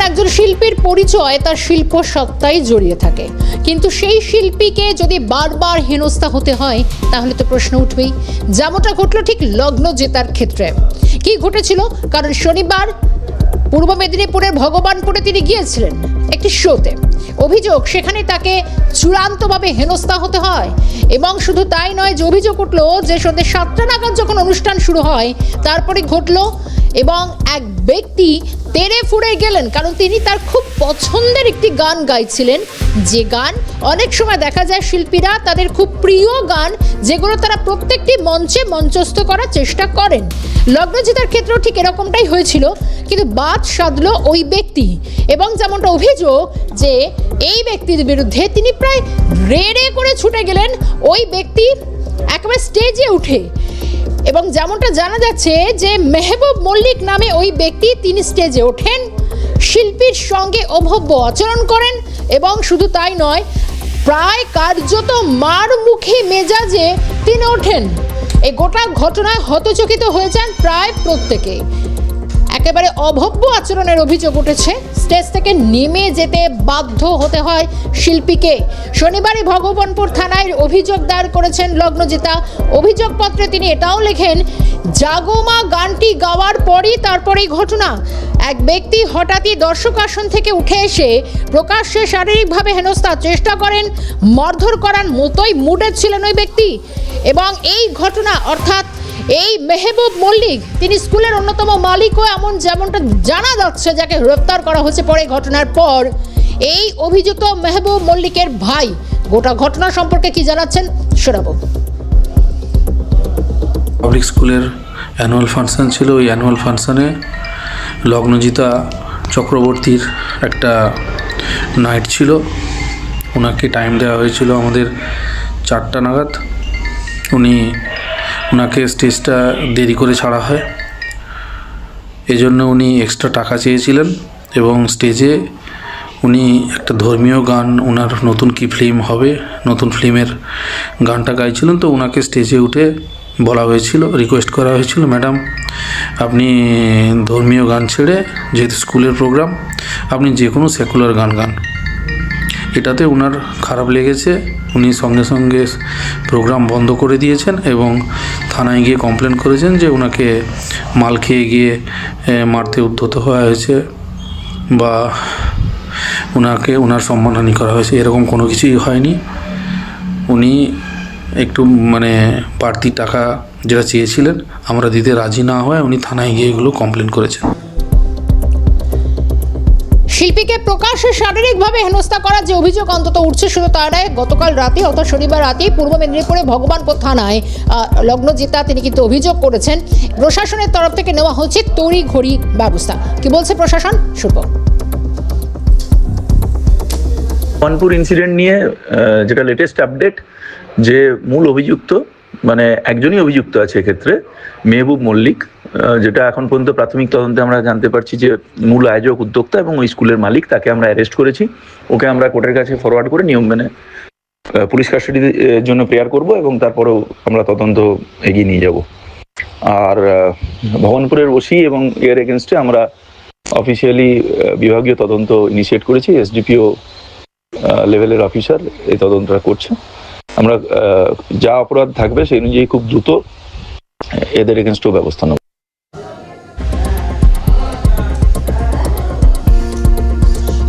একজন শিল্পীর পরিচয়, তার শিল্প সত্তাই জড়িয়ে থাকে। কিন্তু সেই শিল্পীকে যদি বারবার হেনস্থা হতে হয়, তাহলে তো প্রশ্ন উঠবেই। যেমনটা ঘটলো ঠিক লগ্ন জেতার ক্ষেত্রে। কি ঘটেছিল? কারণ শনিবার পূর্ব মেদিনীপুরের ভগবানপুরে তিনি গিয়েছিলেন একটি শোতে। অভিযোগ, সেখানে তাকে চূড়ান্তভাবে হেনস্থা হতে হয়। এবং শুধু তাই নয় যে অভিযোগ উঠল যে সন্ধ্যে সাতটা নাগাদ যখন অনুষ্ঠান শুরু হয়, তারপরে ঘটলো এবং এক ব্যক্তি তেড়ে ফুড়ে গেলেন, কারণ তিনি তার খুব পছন্দের একটি গান গাইছিলেন। যে গান অনেক সময় দেখা যায় শিল্পীরা তাদের খুব প্রিয় গান, যেগুলো তারা প্রত্যেকটি মঞ্চে মঞ্চস্থ করার চেষ্টা করেন। লগ্নজিতার ক্ষেত্রেও ঠিক এরকমটাই হয়েছিল, কিন্তু বাদ সাধলো ওই ব্যক্তি। এবং যেমনটা অভিযোগ যে, এই ব্যক্তির বিরুদ্ধে তিনি প্রায় রেড়ে করে ছুটে গেলেন, ওই ব্যক্তি একেবারে স্টেজে উঠে। এবং যেমনটা জানা যাচ্ছে যে মেহবুব মল্লিক নামে ওই ব্যক্তি তিনি স্টেজে ওঠেন। শিল্পীর সঙ্গে অভব্য আচরণ করেন এবং শুধু তাই নয়, প্রায় কার্যত মার মুখে মেজাজে তিনি ওঠেন। এই গোটা ঘটনায় হতচকিত হয়েছেন প্রায় প্রত্যেকে। একেবারে অভব্য আচরণের অভিযোগ উঠেছে। স্টেজ থেকে নেমে যেতে বাধ্য হতে হয় শিল্পীকে। শনিবারই ভগবানপুর থানায় অভিযোগ দায়ের করেছেন লগ্নজিতা। অভিযোগপত্রে তিনি এটাও লেখেন, জাগোমা গানটি গাওয়ার পরই তারপরেই ঘটনা। এক ব্যক্তি হঠাৎই দর্শক আসন থেকে উঠে এসে প্রকাশ্যে শারীরিকভাবে হেনস্থার চেষ্টা করেন, মর্ধর করার মতোই মুডে ছিলেন ওই ব্যক্তি। এবং এই ঘটনা অর্থাৎ এই মেহবুব মল্লিক, তিনি স্কুলের অন্যতম মালিকও এমন যেমনটা জানা যাচ্ছে, যাকে গ্রেপ্তার করা হয়েছে পরে ঘটনার পর, এই অভিযুক্ত মেহবুব মল্লিকের ভাই, গোটা ঘটনা সম্পর্কে কি জানাচ্ছেন শোনাবো পাবলিক স্কুলের অ্যানুয়াল ফাংশন ছিল। ওই অ্যানুয়াল ফাংশনে লগ্নজিতা চক্রবর্তীর একটা নাইট ছিল। ওনাকে টাইম দেওয়া হয়েছিল আমাদের চারটা নাগাদ। উনি ওনাকে স্টেজটা দেরি করে ছাড়া হয়। এজন্য উনি এক্সট্রা টাকা চেয়েছিলেন এবং স্টেজে উনি একটা ধর্মীয় গান ওনার নতুন কি ফিল্ম হবে, নতুন ফিল্মের গানটা গাইছিলেন তো ওনাকে স্টেজে উঠে বলা হয়েছিল রিকোয়েস্ট করা হয়েছিল, ম্যাডাম, আপনি ধর্মীয় গান ছেড়ে যেহেতু স্কুলের প্রোগ্রাম আপনি যে কোনো সেকুলার গান গান। এটাতে ওনার খারাপ লেগেছে। উনি সঙ্গে সঙ্গে প্রোগ্রাম বন্ধ করে দিয়েছেন এবং থানায় গিয়ে কমপ্লেন করেছেন যে ওনাকে মাল খেয়ে গিয়ে মারতে উদ্ধত হওয়া হয়েছে বা ওনাকে ওনার সম্মানহানি করা হয়েছে, এরকম কোনো কিছুই হয়নি। উনি একটু মানে বাড়তি টাকা যেটা চেয়েছিলেন, আমরা দিতে রাজি না হয় উনি থানায় গিয়ে এগুলো কমপ্লেন করেছেন। শিল্পীকে প্রকাশ্যে শারীরিকভাবে হেনস্থা করার যে অভিযোগ অন্তত উঠছে শুধু তার নয়, গতকাল রাতে, অর্থাৎ শনিবার রাতেই পূর্ব মেদিনীপুরে ভগবানপুর থানায় লগ্নজিতা তিনি কিন্তু অভিযোগ করেছেন। প্রশাসনের তরফ থেকে নেওয়া হচ্ছে তড়ি ঘড়ি ব্যবস্থা। কি বলছে প্রশাসন? শুনব। কানপুর ইনসিডেন্ট নিয়ে যেটা লেটেস্ট আপডেট যে মূল অভিযুক্ত মানে একজনই অভিযুক্ত আছে এক্ষেত্রে, মেহবুব মল্লিক। যেটা এখন পর্যন্ত প্রাথমিক তদন্তে আমরা জানতে পারছি যে মূল আয়োজক উদ্যোক্তা এবং ওই স্কুলের মালিক, তাকে আমরা অ্যারেস্ট করেছি। ওকে আমরা কোর্টের কাছে ফরওয়ার্ড করে নিয়ম মেনে পুলিশ কাস্টাডির জন্য প্রেয়ার করব এবং তারপরেও আমরা তদন্ত এগিয়ে নিয়ে যাব। আর ভবনপুরের ওসি এবং এর এগেনস্টে আমরা অফিসিয়ালি বিভাগীয় তদন্ত ইনিশিয়েট করেছি। এসডিপিও লেভেলের অফিসার এই তদন্তটা করছে। আমরা যা অপরাধ থাকবে সেই অনুযায়ী খুব দ্রুত এদের এগেনস্টও ব্যবস্থা নেব।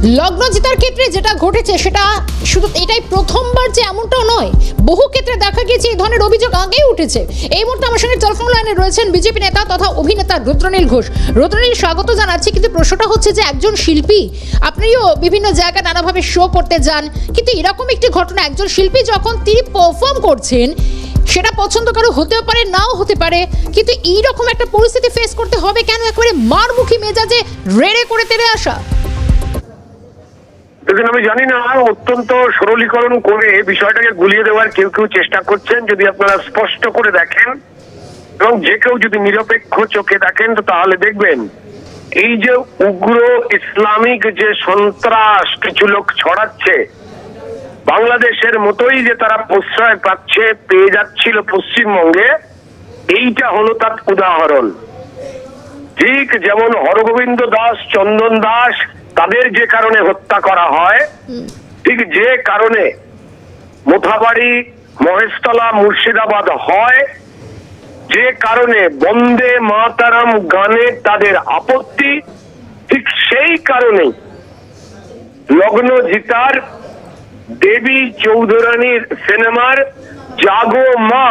লগ্ন জেতার ক্ষেত্রে যেটা ঘটেছে সেটা শুধু এটাই প্রথমবার যে এমনটাও নয়, বহু ক্ষেত্রে দেখা গিয়েছে এই ধরনের অভিযোগ আগেই উঠেছে। এই মুহূর্তে আমার সঙ্গে টেলিফোন লাইনে রয়েছেন বিজেপি নেতা তথা অভিনেতা রুদ্রনীল ঘোষ। রুদ্রনীল, স্বাগত জানাচ্ছি, কিন্তু প্রশ্নটা হচ্ছে যে একজন শিল্পী, আপনিও বিভিন্ন জায়গায় নানাভাবে শো করতে যান, কিন্তু এরকম একটি ঘটনা, একজন শিল্পী যখন তিনি পারফর্ম করছেন, সেটা পছন্দ কারও হতেও পারে, নাও হতে পারে, কিন্তু এইরকম একটা পরিস্থিতি ফেস করতে হবে কেন? একেবারে মারমুখী মেজাজে রেড়ে করে তেড়ে আসা। দেখুন, আমি জানি না, অত্যন্ত সরলীকরণ করে বিষয়টাকে গুলিয়ে দেওয়ার কেউ কেউ চেষ্টা করছেন, যদি আপনারা স্পষ্ট করে দেখেন, এবং যে কেউ যদি নিরপেক্ষ চোখে দেখেন, তো তাহলে দেখবেন, এই যে উগ্র ইসলামিক যে সন্ত্রাস কিছু লোক ছড়াচ্ছে, বাংলাদেশের মতোই যে তারা প্রশ্রয় পাচ্ছে, পেয়ে যাচ্ছিল পশ্চিমবঙ্গে, এইটা হলো তার উদাহরণ। ঠিক যেমন হরগোবিন্দ দাস, চন্দন দাস তাদের যে কারণে হত্যা করা হয় ঠিক যে কারণে মোথাবাড়ি মহেশতলা মুর্শিদাবাদ হয় যে কারণে বন্দে মাতারাম গানে তাদের আপত্তি ঠিক সেই কারণেই লগ্ন জিতার দেবী চৌধুরানীর সিনেমার জাগো মা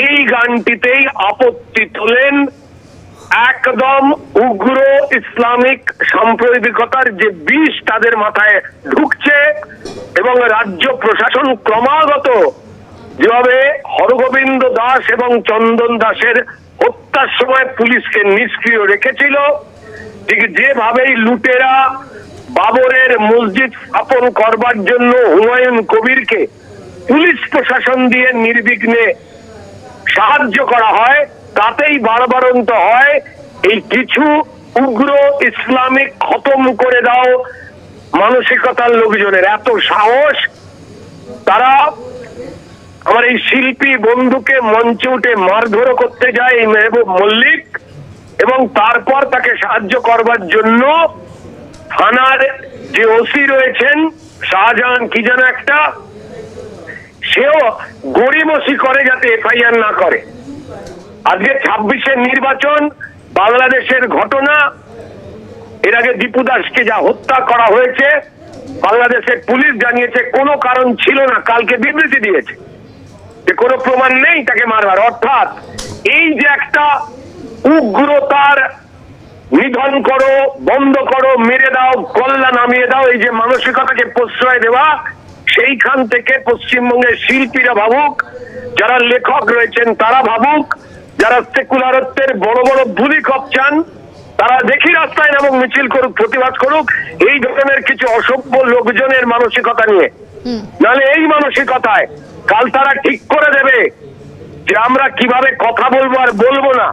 এই গানটিতেই আপত্তি তোলেন একদম উগ্র ইসলামিক সাম্প্রদায়িকতার যে বিষ তাদের মাথায় ঢুকছে এবং রাজ্য প্রশাসন ক্রমাগত যেভাবে হরগোবিন্দ দাস এবং চন্দন দাসের হত্যার সময় পুলিশকে নিষ্ক্রিয় রেখেছিল, ঠিক যেভাবেই লুটেরা বাবরের মসজিদ স্থাপন করবার জন্য হুমায়ুন কবিরকে পুলিশ প্রশাসন দিয়ে নির্বিঘ্নে সাহায্য করা হয় তাতেই বারবারন্ত হয়, এই কিছু উগ্র ইসলামিক খতম করে দাও মানসিকতার লোকজনের। এত সাহস, তারা আমার এই শিল্পী বন্ধুকে মঞ্চে উঠে মারধরও করতে যায় এই মেহবুব মল্লিক, এবং তারপর তাকে সাহায্য করবার জন্য থানার যে ওসি রয়েছেন শাহজাহান, কি যেন একটা, সেও গড়িমসি করে যাতে এফআইআর না করে। আজকে ছাব্বিশের নির্বাচন, বাংলাদেশের ঘটনা, এর আগে দীপু দাসকে যা হত্যা করা হয়েছে, বাংলাদেশের পুলিশ জানিয়েছে, কোনো কারণ ছিল না, কালকে বিবৃতি দিয়েছে। যে কোনো প্রমাণ নেই তাকে মারবার। অর্থাৎ এই যে একটা উগ্রতার নিধন করো, বন্ধ করো, মেরে দাও, কল্লা নামিয়ে দাও, এই যে মানসিকতাকে প্রশ্রয় দেওয়া, সেইখান থেকে পশ্চিমবঙ্গের শিল্পীরা ভাবুক, যারা লেখক রয়েছেন তারা ভাবুক যারা সেকুলারত্বের বড় বড় বুলি চান তারা দেখি রাস্তায় নামক মিছিল করুক প্রতিবাদ করুক এই ধরনের কিছু অসভ্য লোকজনের মানসিকতা নিয়ে। নাহলে এই মানসিকতায় কাল তারা ঠিক করে দেবে যে আমরা কীভাবে কথা বলব আর বলব না।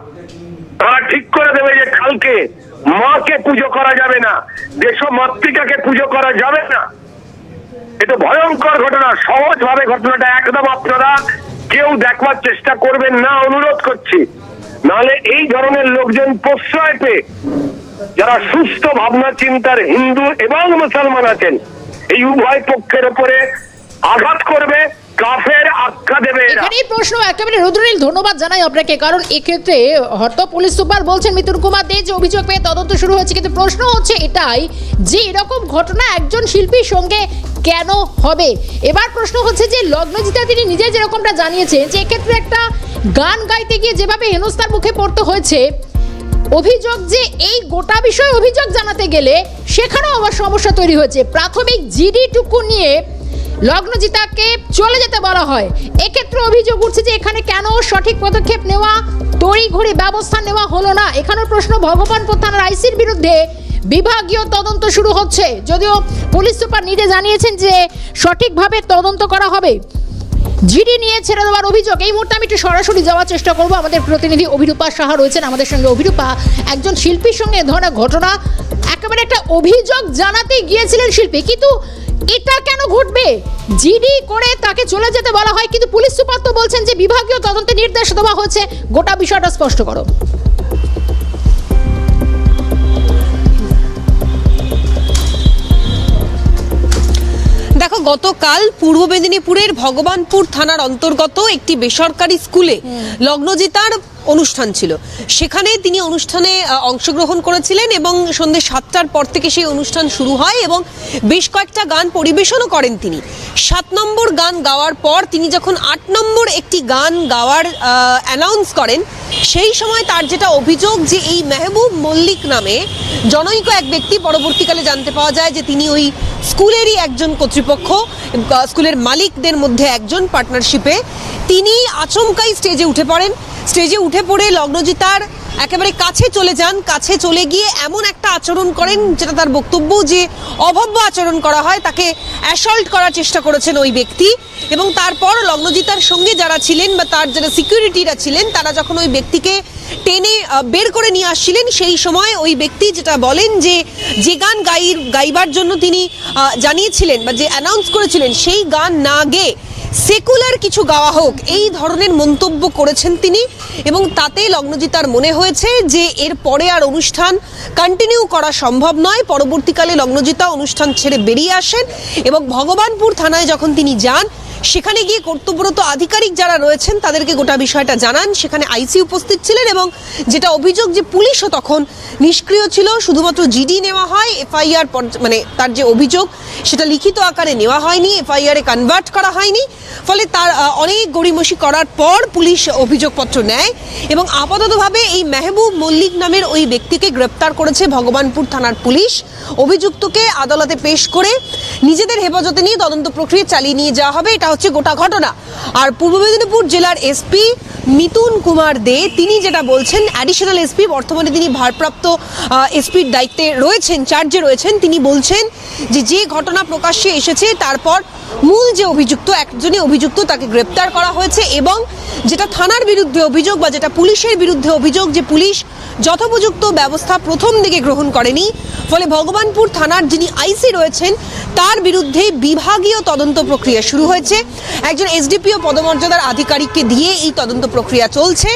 তারা ঠিক করে দেবে যে কালকে মাকে পুজো করা যাবে না দেশ মাতৃকাকে পুজো করা যাবে না। এটা ভয়ঙ্কর ঘটনা সহজ ভাবে ঘটনাটা একদম আপনারা কেউ দেখবার চেষ্টা করবেন না, অনুরোধ করছি। নাহলে এই ধরনের লোকজন প্রশ্রয় পেয়ে, যারা সুস্থ ভাবনা চিন্তার হিন্দু এবং মুসলমান আছেন, এই উভয় পক্ষের উপরে আঘাত করবে। কাফের আখ্যা দেবে এখানেই প্রশ্ন একেবারে রুদ্রনীল, ধন্যবাদ জানাই আপনাকে। কারণ এক্ষেত্রে হয়তো পুলিশ সুপার বলছেন মিতুন কুমার দে যে অভিযোগ পেয়ে তদন্ত শুরু হয়েছে। কিন্তু প্রশ্ন হচ্ছে এটাই যে এরকম ঘটনা একজন শিল্পীর সঙ্গে কেন হবে? এবার প্রশ্ন হচ্ছে যে, লগ্নজিতা তিনি নিজে যেরকমটা জানিয়েছেন যে, এক্ষেত্রে একটা গান গাইতে গিয়ে যেভাবে হেনস্থার মুখে পড়তে হয়েছে, অভিযোগ যে এই গোটা বিষয়ে অভিযোগ জানাতে গেলে সেখানেও আবার সমস্যা তৈরি হয়েছে। প্রাথমিক জিডিটুকু নিয়ে লগ্নজিতাকে চলে যেতে বলা হয়। এক্ষেত্রে অভিযোগ উঠছে যে এখানে কেন সঠিক পদক্ষেপ নেওয়া, তড়িঘড়ি ব্যবস্থা নেওয়া হলো না? এখানের প্রশ্ন ভগবানপুর থানার আইসির বিরুদ্ধে বিভাগীয় তদন্ত শুরু হচ্ছে। যদিও পুলিশ সুপার নিজে জানিয়েছেন যে সঠিকভাবে তদন্ত করা হবে। জিডি নিয়ে ছেড়ে দেওয়ার অভিযোগ। এই মুহূর্তে আমি একটু সরাসরি যাওয়ার চেষ্টা করব। আমাদের প্রতিনিধি অভিরূপা সাহা রয়েছেন আমাদের সঙ্গে। অভিরূপা, একজন শিল্পীর সঙ্গে এ ধরনের ঘটনা, একেবারে একটা অভিযোগ জানাতে গিয়েছিলেন শিল্পী। কিন্তু এটা কেন ঘটবে? জিডি করে তাকে চলে যেতে বলা হয় কিন্তু পুলিশ সুপার তো বলছেন যে বিভাগীয় তদন্তের নির্দেশ দেওয়া হচ্ছে গোটা বিষয়টা স্পষ্ট করো। দেখো গতকাল পূর্ব মেদিনীপুরের ভগবানপুর থানার অন্তর্গত একটি বেসরকারি স্কুলে লগ্নজিতার অনুষ্ঠান ছিল। সেখানে তিনি অনুষ্ঠানে অংশগ্রহণ করেছিলেন এবং সন্ধ্যে সাতটার পর থেকে সেই অনুষ্ঠান শুরু হয় এবং বেশ কয়েকটা গান পরিবেশনও করেন তিনি। সাত নম্বর গান গাওয়ার পর তিনি যখন আট নম্বর একটি গান গাওয়ার অ্যানাউন্স করেন, সেই সময় তার যেটা অভিযোগ যে এই মেহবুব মল্লিক নামে জনৈক এক ব্যক্তি পরবর্তীকালে জানতে পাওয়া যায় যে তিনি ওই স্কুলেরই একজন কর্তৃপক্ষ স্কুলের মালিকদের মধ্যে একজন পার্টনারশিপে। তিনি আচমকাই স্টেজে উঠে পড়েন। স্টেজে উঠে পড়ে লগ্নজিতার একেবারে কাছে চলে যান, কাছে চলে গিয়ে এমন একটা আচরণ করেন যেটা তার বক্তব্য যে অভব্য আচরণ করা হয়, তাকে অ্যাসল্ট করার চেষ্টা করেছেন ওই ব্যক্তি। এবং তারপর লগ্নজিতার সঙ্গে যারা ছিলেন বা তার যারা সিকিউরিটিরা ছিলেন, তারা যখন ওই ব্যক্তিকে টেনে বের করে নিয়ে আসছিলেন, সেই সময় ওই ব্যক্তি যেটা বলেন যে যে গান গাই, গাইবার জন্য তিনি জানিয়েছিলেন বা যে অ্যানাউন্স করেছিলেন, সেই গান না গেয়ে সেকুলার কিছু গাওয়া হোক, এই ধরনের মন্তব্য করেছেন তিনি এবং তাতে লগ্নজিতার মনে হয়েছে যে এর পরে আর অনুষ্ঠান কন্টিনিউ করা সম্ভব নয়। পরবর্তীকালে লগ্নজিতা অনুষ্ঠান ছেড়ে বেরিয়ে আসেন এবং ভগবানপুর থানায় যখন তিনি যান সেখানে গিয়ে কর্তব্যরত আধিকারিক যারা রয়েছেন, তাদেরকে গোটা বিষয়টা জানান। সেখানে আইসি উপস্থিত ছিলেন এবং যেটা অভিযোগ যে পুলিশও তখন নিষ্ক্রিয় ছিল, শুধুমাত্র জিডি নেওয়া হয় এফআইআর মানে তার যে অভিযোগ, সেটা লিখিত আকারে নেওয়া হয়নি এফআইআর কনভার্ট করা হয়নি। ফলে তার অনেক গড়িমসি করার পর পুলিশ অভিযোগপত্র নেয় এবং আপাততভাবে এই মেহবুব মল্লিক নামের ওই ব্যক্তিকে গ্রেপ্তার করেছে ভগবানপুর থানার পুলিশ। অভিযুক্তকে আদালতে পেশ করে নিজেদের হেফাজতে নিয়ে তদন্ত প্রক্রিয়া চালিয়ে নিয়ে যাওয়া হবে। এটা হচ্ছে গোটা ঘটনা। আর পূর্ব মেদিনীপুর জেলার এসপি মিতুন কুমার দে, তিনি যেটা বলছেন অ্যাডিশনাল এসপি বর্তমানে তিনি ভারপ্রাপ্ত এসপির দায়িত্বে রয়েছেন চার্জে রয়েছেন। তিনি বলছেন যে যে ঘটনা প্রকাশ্যে এসেছে, তারপর মূল যে অভিযুক্ত, একজনই অভিযুক্ত তাকে গ্রেপ্তার করা হয়েছে এবং যেটা থানার বিরুদ্ধে অভিযোগ বা যেটা পুলিশের বিরুদ্ধে অভিযোগ যে পুলিশ যথোপযুক্ত ব্যবস্থা প্রথম দিকে গ্রহণ করেনি, ফলে ভগবানপুর থানার যিনি আইসি রয়েছেন, তার বিরুদ্ধে বিভাগীয় তদন্ত প্রক্রিয়া শুরু হয়েছে। একজন এসডিপিও পদমর্যাদার আধিকারিককে দিয়ে এই তদন্ত প্রক্রিয়া চলছে।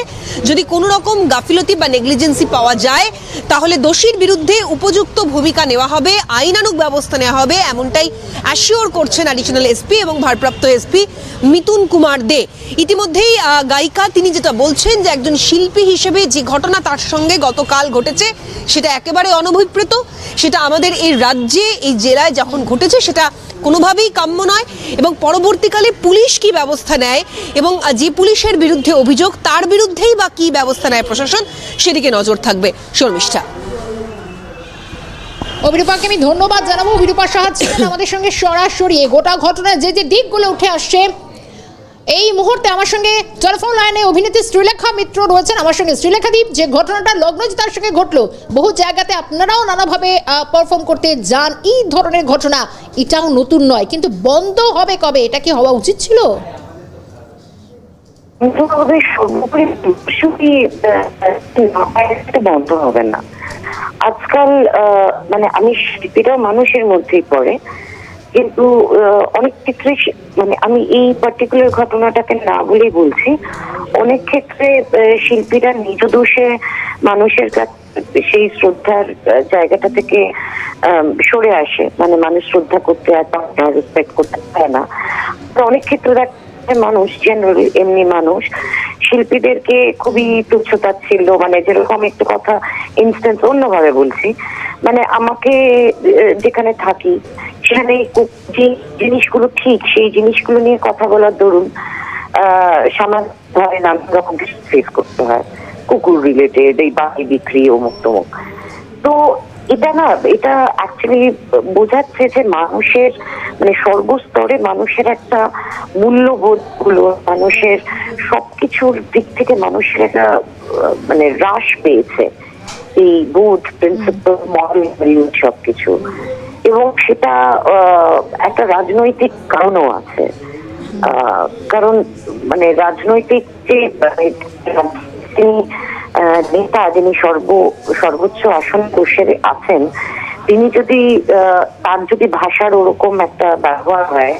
যদি কোনো রকম গাফিলতি বা নেগলিজেন্সি পাওয়া যায়, তাহলে দোষীর বিরুদ্ধে উপযুক্ত ভূমিকা নেওয়া হবে, আইনানুগ ব্যবস্থা নেওয়া হবে, এমনটাই অ্যাসিওর করছেন অ্যাডিশনাল এসপি এবং ভারপ্রাপ্ত এসপি মিতুন কুমার দে। ইতিমধ্যেই গায়িকা তিনি যেটা বলছেন যে একজন শিল্পী হিসেবে যে ঘটনা তার সঙ্গে গতকাল ঘটেছে, সেটা একেবারে অনভিপ্রেত। সেটা আমাদের এই রাজ্যে, এই জেলায় যখন ঘটেছে, সেটা কোনোভাবেই কাম্য নয় এবং পরবর্তীকালে পুলিশ কি ব্যবস্থা নেয় এবং যে পুলিশের বিরুদ্ধে অভিযোগ, তার বিরুদ্ধেই বা কি ব্যবস্থা নেয় প্রশাসন, সেদিকে নজর থাকবে শর্মিষ্ঠা। অভিরূপাকে আমি ধন্যবাদ জানাব। অভিরূপা সাহা ছিলেন আমাদের সঙ্গে সরাসরি। গোটা ঘটনার যে যে দিকগুলো উঠে আসছে এই মুহূর্তে আমার সঙ্গে টেলিফোন লাইনে অভিনেত্রী শ্রীলেখা মিত্র রয়েছেন। আমার সঙ্গে শ্রীলেখা দ্বীপ যে ঘটনাটা লগ্নজিতার সঙ্গে ঘটলো, বহু জায়গাতে আপনারাও নানাভাবে পারফর্ম করতে যান। এই ধরনের ঘটনা এটাও নতুন নয়, কিন্তু বন্ধ হবে কবে? এটা কি হওয়া উচিত ছিল? বন্ধ হবে না। আজকাল মানে আমি শিল্পীরাও মানুষের মধ্যেই পড়ে। কিন্তু অনেক ক্ষেত্রে মানে আমি এই পার্টিকুলার ঘটনাটাকে না বলেই বলছি। অনেক ক্ষেত্রে শিল্পীরা নিজ দোষে মানুষের কাছে সেই শ্রদ্ধার জায়গাটা থেকে সরে আসে। মানে মানুষ শ্রদ্ধা করতে আর রেসপেক্ট করতে পারে না। অনেক ক্ষেত্রে মানুষ জেনারেলি এমনি মানুষ, শিল্পীদেরকে খুবই তুচ্ছতাচ্ছিল্য মানে যেরকম একটু কথা ইনস্ট্যান্স অন্যভাবে বলছি। মানে আমাকে যেখানে থাকি সেখানে যে জিনিসগুলো ঠিক, সেই জিনিসগুলো নিয়ে কথা বলার দরুন, আহ সামান্য ধরেন নানা রকম ফেস করতে হয়। কুকুর রিলেটেড এই বাকি বিক্রি, অমুক তমুক। তো এটা না, এটা অ্যাকচুয়ালি বোঝাচ্ছে যে মানুষের মানে সর্বস্তরে মানুষের একটা মূল্যবোধগুলো মানুষের সবকিছুর দিক থেকে মানুষের একটা মানে হ্রাস পেয়েছে। এই বোধ প্রিন্সিপাল ভ্যালিউ সবকিছু। এবং সেটা একটা রাজনৈতিক কারণও আছে। কারণ মানে রাজনৈতিক যে মানে, তিনি নেতা যিনি সর্ব সর্বোচ্চ আসন বসে আছেন তিনি যদি তার যদি ভাষার ওরকম একটা ব্যবহার হয়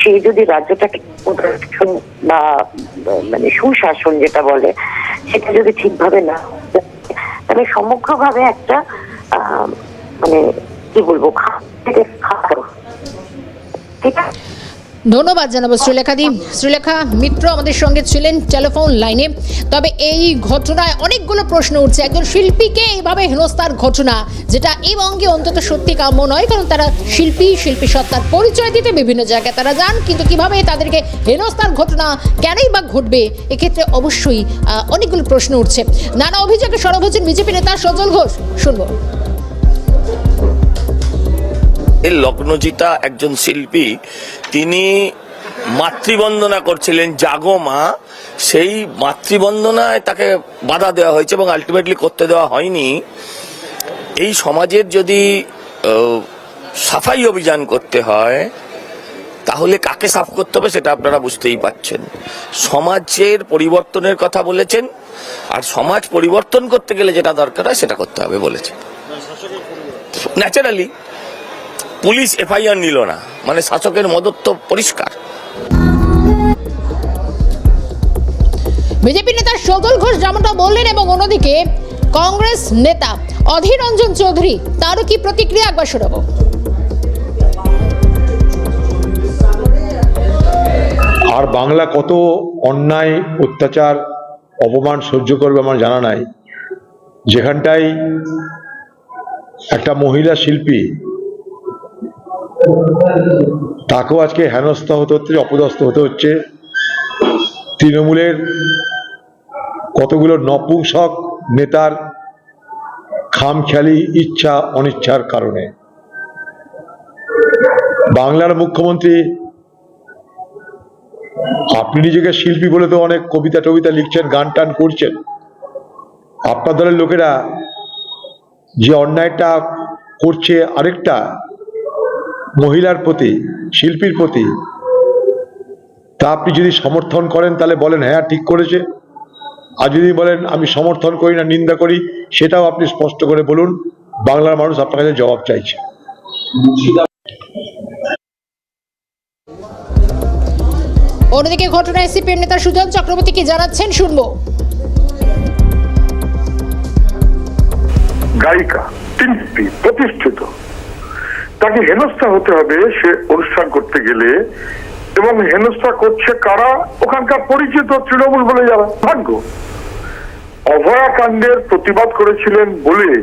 সেই যদি রাজ্যটাকে বা মানে সুশাসন যেটা বলে সেটা যদি ঠিকভাবে না তাহলে সমগ্রভাবে একটা মানে কি বলব ধন্যবাদ জানাব শ্রীলেখা দি। শ্রীলেখা মিত্র আমাদের সঙ্গে ছিলেন টেলিফোন লাইনে। তবে এই ঘটনায় অনেকগুলো প্রশ্ন উঠছে। একজন শিল্পীকে এইভাবে হেনস্থার ঘটনা, যেটা এই বঙ্গে অন্তত সত্যি কাম্য নয়, কারণ তারা শিল্পী শিল্পী সত্তার পরিচয় দিতে বিভিন্ন জায়গায় তারা যান। কিন্তু কীভাবে তাদেরকে হেনস্থার ঘটনা, কেনই বা ঘটবে, এক্ষেত্রে অবশ্যই অনেকগুলো প্রশ্ন উঠছে। নানা অভিযোগে সরব হচ্ছেন বিজেপি নেতা সজল ঘোষ। শুনব। এই লগ্নজিতা একজন শিল্পী তিনি মাতৃবন্দনা করছিলেন জাগো মা। সেই মাতৃবন্দনায় তাকে বাধা দেওয়া হয়েছে এবং আলটিমেটলি করতে দেওয়া হয়নি। এই সমাজের যদি সাফাই অভিযান করতে হয় তাহলে কাকে সাফ করতে হবে সেটা আপনারা বুঝতেই পাচ্ছেন। সমাজের পরিবর্তনের কথা বলেছেন আর সমাজ পরিবর্তন করতে গেলে যেটা দরকার হয় সেটা করতে হবে বলেছেন। ন্যাচারালি পুলিশ এফআইআর নিল না। মানে শাসকের মদত তো পরিষ্কার। বিজেপি নেতা সজল ঘোষ যেমনটা বললেন এবং অন্যদিকে কংগ্রেস নেতা অধীর রঞ্জন চৌধুরী তারও কি প্রতিক্রিয়া? একবার শোনাবো। আর বাংলা কত অন্যায় অত্যাচার অপমান সহ্য করবে আমার জানা নাই। যেখানটায় একটা মহিলা শিল্পী তাকেও আজকে হেনস্থা হতে হচ্ছে, অপদস্থ হতে হচ্ছে। তৃণমূলের কতগুলো নপুংসক নেতার খামখেয়ালি, ইচ্ছা, অনিচ্ছার কারণে। বাংলার মুখ্যমন্ত্রী, আপনি নিজেকে শিল্পী বলে তো অনেক কবিতা টবিতা লিখছেন, গান টান করছেন। আপনার দলের লোকেরা যে অন্যায়টা করছে আরেকটা মহিলার প্রতি শিল্পীর প্রতি তা আপনি যদি সমর্থন করেন তাহলে বলেন হ্যাঁ ঠিক করেছে। আর যদি বলেন আমি সমর্থন করি না নিন্দা করি সেটাও আপনি স্পষ্ট করে বলুন বাংলার মানুষ আপনার কাছে জবাব চাইছে। অন্যদিকে ঘটনায় সিপিএম নেতা সুজন চক্রবর্তী কি জানাচ্ছেন শুনব। গায়িকা শিল্পী প্রতিষ্ঠিত। তাকে হেনস্থা হতে হবে, সে অনুষ্ঠান করতে গেলে। এবং হেনস্থা করছে কারা? ওখানকার পরিচিত তৃণমূল বলে যারা। ভাগ্য। অভয়াকাণ্ডের প্রতিবাদ করেছিলেন বলে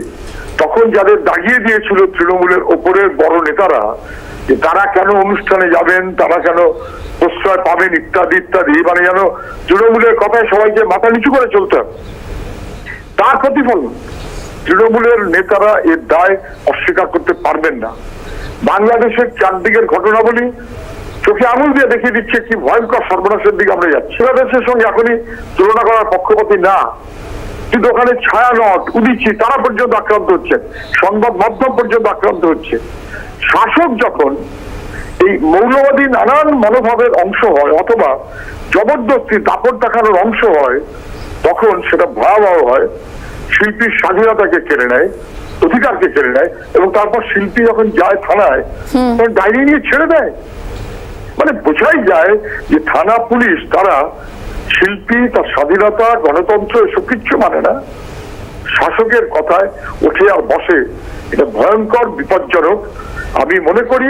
তখন যাদের দাগিয়ে দিয়েছিল তৃণমূলের ওপরের বড় নেতারা, যে তারা কেন অনুষ্ঠানে যাবেন, তারা কেন প্রশ্রয় পাবেন ইত্যাদি ইত্যাদি মানে যেন তৃণমূলের কথায় সবাইকে মাথা নিচু করে চলতে হবে। তার প্রতিফলন। তৃণমূলের নেতারা এর দায় অস্বীকার করতে পারবেন না। বাংলাদেশের চারদিকের ঘটনাবলী চোখে আঙুল দিয়ে দেখিয়ে দিচ্ছে কি ভয়ঙ্কর সর্বনাশের দিকে আমরা যাচ্ছি। বাংলাদেশের সঙ্গে এখনই তুলনা করার পক্ষপাতী না। কিন্তু ওখানে ছায়ানট, উদিচি, তারা পর্যন্ত আক্রান্ত হচ্ছে। সংবাদ মাধ্যম পর্যন্ত আক্রান্ত হচ্ছে। শাসক যখন এই মৌলবাদী নানান মনোভাবের অংশ হয় অথবা জবরদস্তি দাপট দেখানোর অংশ হয়, তখন সেটা ভয়াবহ হয়। শিল্পীর স্বাধীনতাকে কেড়ে নেয়। অধিকারকে কেড়ে নেয় এবং তারপর শিল্পী যখন যায় থানায় তখন ডায়েরি নিয়ে ছেড়ে দেয়। মানে বোঝাই যায় যে থানা পুলিশ তারা শিল্পী তার স্বাধীনতা গণতন্ত্র এসব কিচ্ছু মানে না। শাসকের কথায় ওঠে আর বসে। এটা ভয়ঙ্কর বিপজ্জনক। আমি মনে করি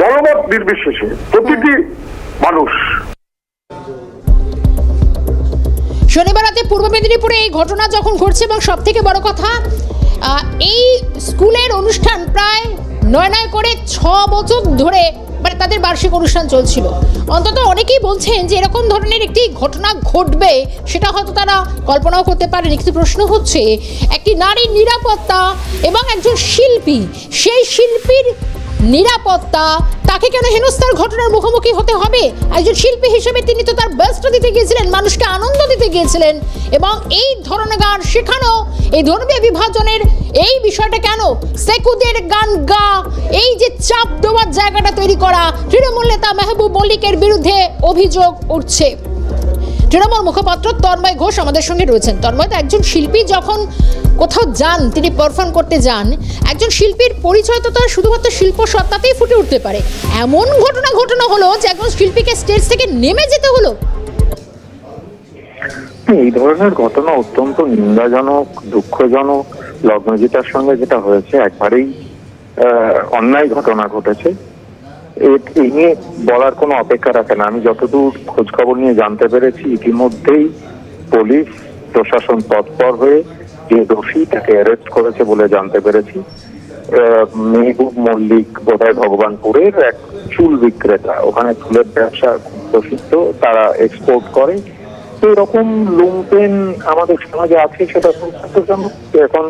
দলমত নির্বিশেষে প্রতিটি মানুষ। শনিবার রাতে পূর্ব মেদিনীপুরে এই ঘটনা যখন ঘটছে এবং সব থেকে বড় কথা এই স্কুলের অনুষ্ঠান প্রায় নয় নয় করে ছ বছর ধরে মানে তাদের বার্ষিক অনুষ্ঠান চলছিল। অন্তত অনেকেই বলছেন যে এরকম ধরনের একটি ঘটনা ঘটবে, সেটা হয়তো তারা কল্পনাও করতে পারেনি। কিন্তু প্রশ্ন হচ্ছে, একটি নারীর নিরাপত্তা এবং একজন শিল্পী, সেই শিল্পীর নিরাপত্তা। তাকে কেন হেনস্থার ঘটনার মুখোমুখি হতে হবে? একজন শিল্পী হিসেবে তিনি তো তার ব্যস্ত দিতে গিয়েছিলেন, মানুষকে আনন্দ দিতে গিয়েছিলেন। এবং এই ধরনের গান শেখানো, এই ধর্মীয় বিভাজনের এই বিষয়টা কেন? সেকুদের গান গা, এই যে চাপ দেওয়ার জায়গাটা তৈরি করা, তৃণমূল নেতা মেহবুব মল্লিকের বিরুদ্ধে অভিযোগ উঠছে। তৃণমূল মুখপাত্র তন্ময় ঘোষ আমাদের সঙ্গে রয়েছেন। তন্ময় তো একজন শিল্পী যখন কোথাও যান, তিনি পারফর্ম করতে যান, একজন শিল্পীর পরিচয় তো তার শুধুমাত্র শিল্প সত্তাতেই ফুটে উঠতে পারে। এমন ঘটনা ঘটনা হলো যে একজন শিল্পীকে স্টেজ থেকে নেমে যেতে হলো। এই ধরনের ঘটনা অত্যন্ত নিন্দাজনক, দুঃখজনক। লগ্নজিতার সঙ্গে যেটা হয়েছে, একবারেই অন্যায় ঘটনা ঘটেছে। এই নিয়ে বলার কোনো অপেক্ষা রাখে না। আমি যতদূর খোঁজ খবর নিয়ে জানতে পেরেছি, ইতিমধ্যেই পুলিশ, প্রশাসন তৎপর হয়ে যে দোষী তাকে অ্যারেস্ট করেছে বলে জানতে পেরেছি। মেহবুব মল্লিক বোধহয় ভগবানপুরের এক চুল বিক্রেতা। ওখানে চুলের ব্যবসা প্রসিদ্ধ, তারা এক্সপোর্ট করে। তো এরকম লুম্পেন আমাদের সমাজে আছে, সেটা এখন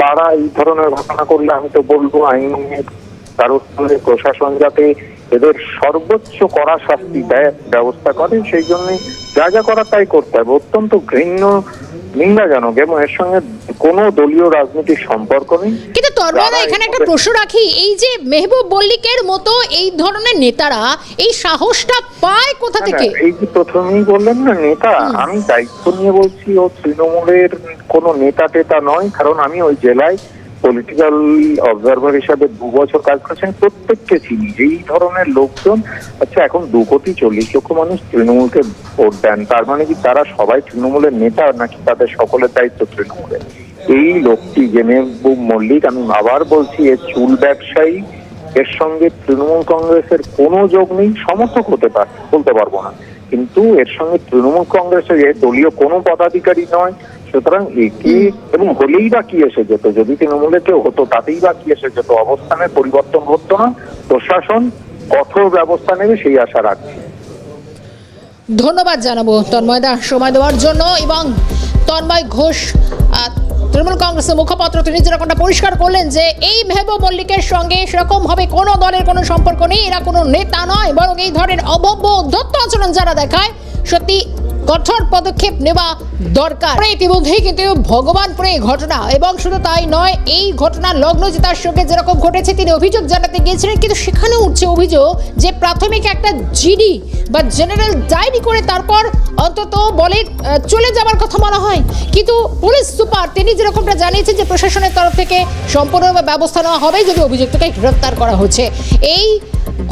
তারা এই ধরনের ঘটনা করলে আমি তো বলব, আইনের কারোর সঙ্গে প্রশাসন যাতে এদের সর্বোচ্চ কড়া শাস্তি দেয় ব্যবস্থা করে সেই জন্য যা যা করা তাই করতে হবে। অত্যন্ত ঘৃণ্য নিন্দাজনক এবং এর সঙ্গে কোনো দলীয় রাজনীতির সম্পর্ক নেই। কিন্তু এখানে একটা প্রশ্ন রাখি এই যে মেহবুব মল্লিকের মতো এই ধরনের নেতারা এই সাহসটা পায় কোথা থেকে? এই যে প্রথমেই বললেন না নেতা আমি দায়িত্ব নিয়ে বলছি ও তৃণমূলের কোনো নেতা টেতা নয় কারণ আমি ওই জেলায় পলিটিক্যাল অবজারভার হিসাবে দু বছর কাজ করেছেন, প্রত্যেককে চিনি। এই ধরনের লোকজন আচ্ছা এখন দু কোটি চল্লিশ লক্ষ মানুষ তৃণমূলকে ভোট দেন। তার মানে কি তারা সবাই তৃণমূলের নেতা নাকি তাদের সকলের দায়িত্ব তৃণমূলের? এই লোকটি মেহবুব মল্লিক, আমি আবার বলছি, এর চুল ব্যবসায়ী, এর সঙ্গে তৃণমূল কংগ্রেসের কোনো যোগ নেই, সমর্থক হতে পার, বলতে পারব না। কিন্তু এর সঙ্গে তৃণমূল কংগ্রেসের দলীয় কোনো পদাধিকারী নয় সুতরাং একে এবং হলেই বা কি এসে যেত? যদি তৃণমূলে কেউ হতো তাতেই বা কি এসে যেত? অবস্থানের পরিবর্তন হতো না। প্রশাসন কঠোর ব্যবস্থা নেবে সেই আশা রাখছি। ধন্যবাদ জানাব তন্ময় দা সময় দেওয়ার জন্য এবং তন্ময় ঘোষ তৃণমূল কংগ্রেসের মুখপাত্র তিনি যেরকমটা পরিষ্কার করলেন যে এই মেহবুব মল্লিকের সঙ্গে সেরকম ভাবে কোনো দলের কোনো সম্পর্ক নেই। এরা কোনো নেতা নয় বরং এই ধরনের অভব্য দত্ত আচরণ যারা দেখায় সত্যি কঠোর পদক্ষেপ নেওয়া দরকার। ইতিমধ্যেই কিন্তু ভগবানপুরে এই ঘটনা, এবং শুধু তাই নয়, এই ঘটনা লগ্নজিতার সঙ্গে যেরকম ঘটেছে, তিনি অভিযোগ জানাতে গিয়েছিলেন, কিন্তু সেখানেও উঠছে অভিযোগ যে প্রাথমিক একটা জিডি বা জেনারেল ডায়েরি করে তারপর অন্তত বলে চলে যাবার কথা বলা হয়। কিন্তু পুলিশ সুপার, তিনি যেরকমটা জানিয়েছেন যে প্রশাসনের তরফ থেকে সম্পূর্ণভাবে ব্যবস্থা নেওয়া হবে, যদি অভিযুক্তকে গ্রেফতার করা হচ্ছে। এই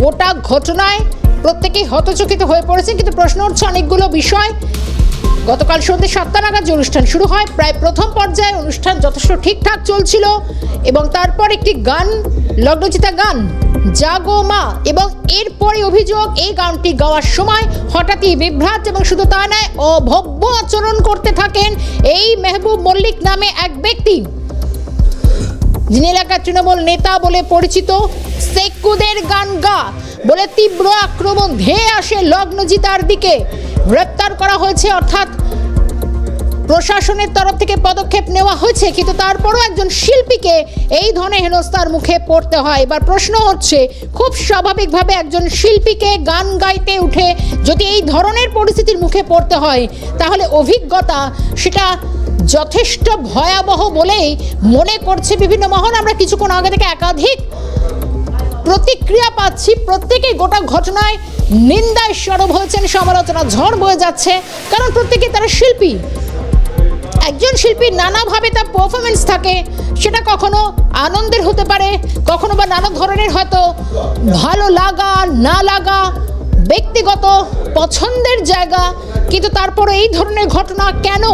গোটা ঘটনায় প্রত্যেকেই হতচকিত হয়ে পড়েছেন, কিন্তু প্রশ্ন উঠছে অনেকগুলো বিষয়। গতকাল সন্ধ্যে সাতটা নাগাদ যে অনুষ্ঠান শুরু হয়, প্রায় প্রথম পর্যায়ে অনুষ্ঠান যথেষ্ট ঠিকঠাক চলছিল এবং তারপর একটি গান, লগ্নচিতা গান, জাগো মা, এবং এরপরে অভিযোগ, এই গানটি গাওয়ার সময় হঠাৎই বিভ্রাট এবং শুধু তা নয়, অভব্য আচরণ করতে থাকেন এই মেহবুব মল্লিক নামে এক ব্যক্তি। যিনি এলাকার তৃণমূল নেতা বলে পরিচিত সেকুদের গান গা বলে তীব্র আক্রমণ, ধেয়ে আসে লগ্নজিতার দিকে। গ্রেপ্তার করা হয়েছে, অর্থাৎ প্রশাসনের তরফ থেকে পদক্ষেপ নেওয়া হয়েছে, কিন্তু তারপরও একজন শিল্পীকে এই ধরনের হেনস্থার মুখে পড়তে হয়। এবার প্রশ্ন হচ্ছে, খুব স্বাভাবিকভাবে একজন শিল্পীকে গান গাইতে উঠে যদি এই ধরনের পরিস্থিতির মুখে পড়তে হয়, তাহলে অভিজ্ঞতা সেটা যথেষ্ট ভয়াবহ বলেই মনে করছে বিভিন্ন মহল। আমরা কিছুক্ষণ আগে থেকে একাধিক প্রতিক্রিয়া পাচ্ছি। প্রত্যেকে গোটা ঘটনায় নিন্দায় সরব হয়েছেন, সমালোচনা ঝড় বয়ে যাচ্ছে। কারণ প্রত্যেকে তারা শিল্পী। একজন শিল্পীর নানাভাবে তার পারফরমেন্স থাকে, সেটা কখনো আনন্দের হতে পারে, কখনো বা নানা ধরনের হয়তো ভালো লাগা, না লাগা, ব্যক্তিগত পছন্দের জায়গা। কিন্তু তারপরে এই ধরনের ঘটনা কেন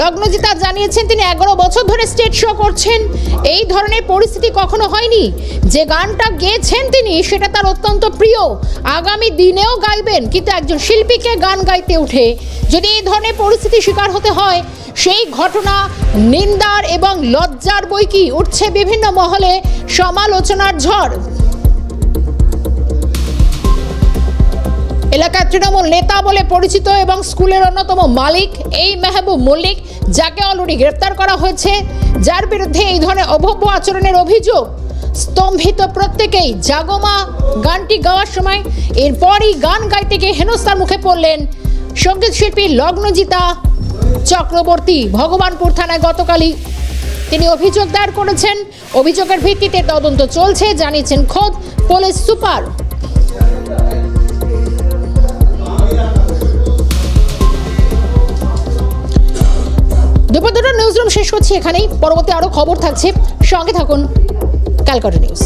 লগ্নজিতা জানিয়েছেন, তিনি এগারো বছর ধরে স্টেজ শো করছেন। এই ধরনের পরিস্থিতি কখনো হয়নি। যে গানটা গেয়েছেন তিনি, সেটা তার অত্যন্ত প্রিয়। আগামী দিনেও গাইবেন, কিন্তু একজন শিল্পীকে গান গাইতে উঠে। যদি এই ধরনের পরিস্থিতি শিকার হতে হয়, সেই ঘটনা নিন্দার এবং লজ্জার বই কি? উঠছে বিভিন্ন মহলে সমালোচনার ঝড়। এলাকার তৃণমূল নেতা বলে পরিচিত এবং স্কুলের অন্যতম মালিক, এই মেহবুব মল্লিক, যাকে অলরেডি গ্রেপ্তার করা হয়েছে। যার বিরুদ্ধে এই ধরনের অভব্য আচরণের অভিযোগ স্তম্ভিত প্রত্যেকেই। জাগমা গানটি গাওয়ার সময় এরপরই গান গাইতে গিয়ে হেনস্থার মুখে পড়লেন সংগীত শিল্পী লগ্নজিতা চক্রবর্তী। ভগবানপুর থানায় গতকালই তিনি অভিযোগ দায়ের করেছেন। অভিযোগের ভিত্তিতে তদন্ত চলছে, জানিয়েছেন খোদ পুলিশ সুপার। দুপুর নিউজ রুম শেষ করছি এখানেই। পরবর্তী আরও খবর থাকছে। সঙ্গে থাকুন ক্যালকাটা নিউজ